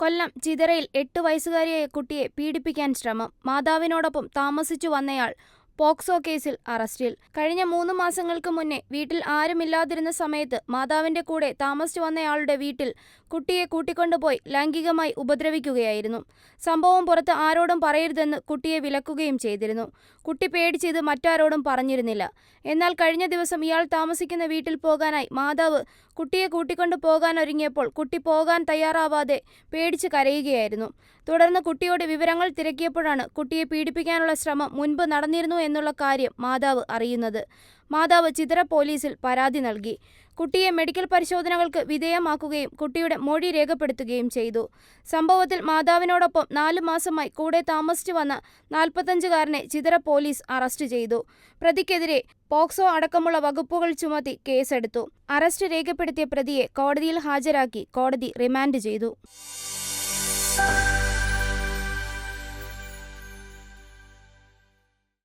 കൊല്ലം ചിതറയിൽ എട്ട് വയസ്സുകാരിയായ കുട്ടിയെ പീഡിപ്പിക്കാൻ ശ്രമം. മാതാവിനോടൊപ്പം താമസിച്ചു വന്നയാൾ പോക്സോ കേസിൽ അറസ്റ്റിൽ. കഴിഞ്ഞ മൂന്ന് മാസങ്ങൾക്ക് മുന്നേ വീട്ടിൽ ആരുമില്ലാതിരുന്ന സമയത്ത് മാതാവിന്റെ കൂടെ താമസിച്ചു വന്നയാളുടെ വീട്ടിൽ കുട്ടിയെ കൂട്ടിക്കൊണ്ടുപോയി ലൈംഗികമായി ഉപദ്രവിക്കുകയായിരുന്നു. സംഭവം പുറത്ത് ആരോടും പറയരുതെന്ന് കുട്ടിയെ വിലക്കുകയും ചെയ്തിരുന്നു. കുട്ടി പേടിച്ചത് മറ്റാരോടും പറഞ്ഞിരുന്നില്ല. എന്നാൽ കഴിഞ്ഞ ദിവസം ഇയാൾ താമസിക്കുന്ന വീട്ടിൽ പോകാനായി മാതാവ് കുട്ടിയെ കൂട്ടിക്കൊണ്ടു പോകാനൊരുങ്ങിയപ്പോൾ കുട്ടി പോകാൻ തയ്യാറാവാതെ പേടിച്ച് കരയുകയായിരുന്നു. തുടർന്ന് കുട്ടിയോട് വിവരങ്ങൾ തിരക്കിയപ്പോഴാണ് കുട്ടിയെ പീഡിപ്പിക്കാനുള്ള ശ്രമം മുൻപ് നടന്നിരുന്നു എന്നുള്ള കാര്യം മാതാവ് അറിയുന്നത്. മാതാവ് ചിതറ പോലീസിൽ പരാതി നൽകി. കുട്ടിയെ മെഡിക്കൽ പരിശോധനകൾക്ക് വിധേയമാക്കുകയും കുട്ടിയുടെ മൊഴി രേഖപ്പെടുത്തുകയും ചെയ്തു. സംഭവത്തിൽ മാതാവിനോടൊപ്പം നാലു മാസമായി കൂടെ താമസിച്ചു വന്ന നാൽപ്പത്തഞ്ചുകാരനെ ചിതറ പോലീസ് അറസ്റ്റ് ചെയ്തു. പ്രതിക്കെതിരെ പോക്സോ അടക്കമുള്ള വകുപ്പുകൾ ചുമത്തി കേസെടുത്തു. അറസ്റ്റ് രേഖപ്പെടുത്തിയ പ്രതിയെ കോടതിയിൽ ഹാജരാക്കി കോടതി റിമാൻഡ് ചെയ്തു.